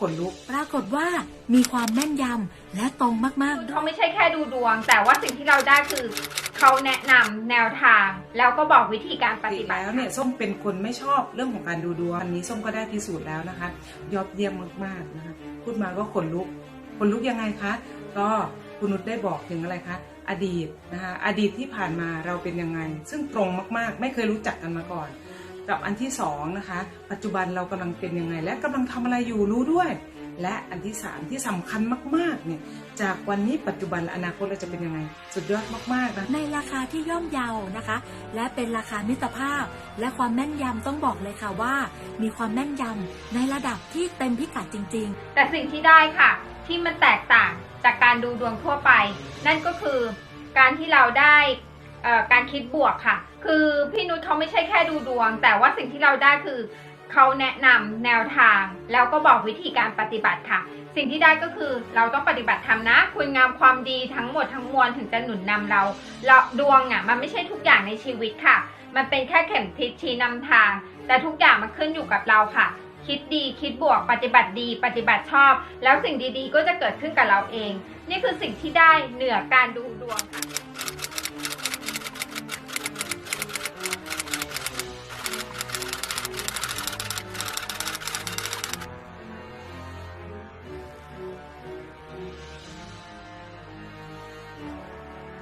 ขนลุก ปรากฏว่ามีความแม่นยำและตรงมากๆด้วยเขาไม่ใช่แค่ดูดวง แต่ว่าสิ่งที่เราได้คือเขาแนะนำแนวทาง แล้วก็บอกวิธีการปปกฏิติบัติแล้วเนี่ยส้มเป็นคนไม่ชอบเรื่องของการดูดวงอันนี้ส้มก็ได้พิสูจน์แล้วนะคะ ยอดเยี่ยมมากๆนะคะ พูดมาก็ขนลุก ขนลุกยังไงคะ ก็คุณนุชได้บอกถึงอะไรคะ อดีตนะคะ อดีตที่ผ่านมาเราเป็นยังไง ซึ่งตรงมากๆ ไม่เคยรู้จักกันมาก่อน กับอันที่สองนะคะ ปัจจุบันเรากำลังเป็นยังไง และกำลังทำอะไรอยู่รู้ด้วย และอันที่สามที่สำคัญมากๆเนี่ยจากวันนี้ปัจจุบันและอนาคตเราจะเป็นยังไง สุดยอดมากๆนะในราคาที่ย่อมเยานะคะ และเป็นราคามิตรภาพ และความแม่นยำต้องบอกเลยค่ะว่า มีความแม่นยำในระดับที่เต็มพิกัดจริง ๆ แต่สิ่งที่ได้ค่ะ ที่มันแตกต่างจากการดูดวงทั่วไป นั่นก็คือการที่เราได้เอ่อการ คิดบวกค่ะ คือพี่นุชเขาไม่ใช่แค่ดูดวง แต่ว่าสิ่งที่เราได้คือเขาแนะนำแนวทาง แล้วก็บอกวิธีการปฏิบัติค่ะ สิ่งที่ได้ก็คือเราต้องปฏิบัติธรรมนะ คุณงามความดีทั้งหมดทั้งมวลถึงจะหนุนนำเราเราดวงอะมันไม่ใช่ทุกอย่างในชีวิตค่ะ มันเป็นแค่เข็มทิศชี้นำทาง แต่ทุกอย่างมันขึ้นอยู่กับเราค่ะ คิดดีคิดบวกปฏิบัติดี ปฏิบัติชอบ แล้วสิ่งดีๆ ก็จะเกิดขึ้นกับเราเอง นี่คือสิ่งที่ได้เหนือการดูดวงค่ะ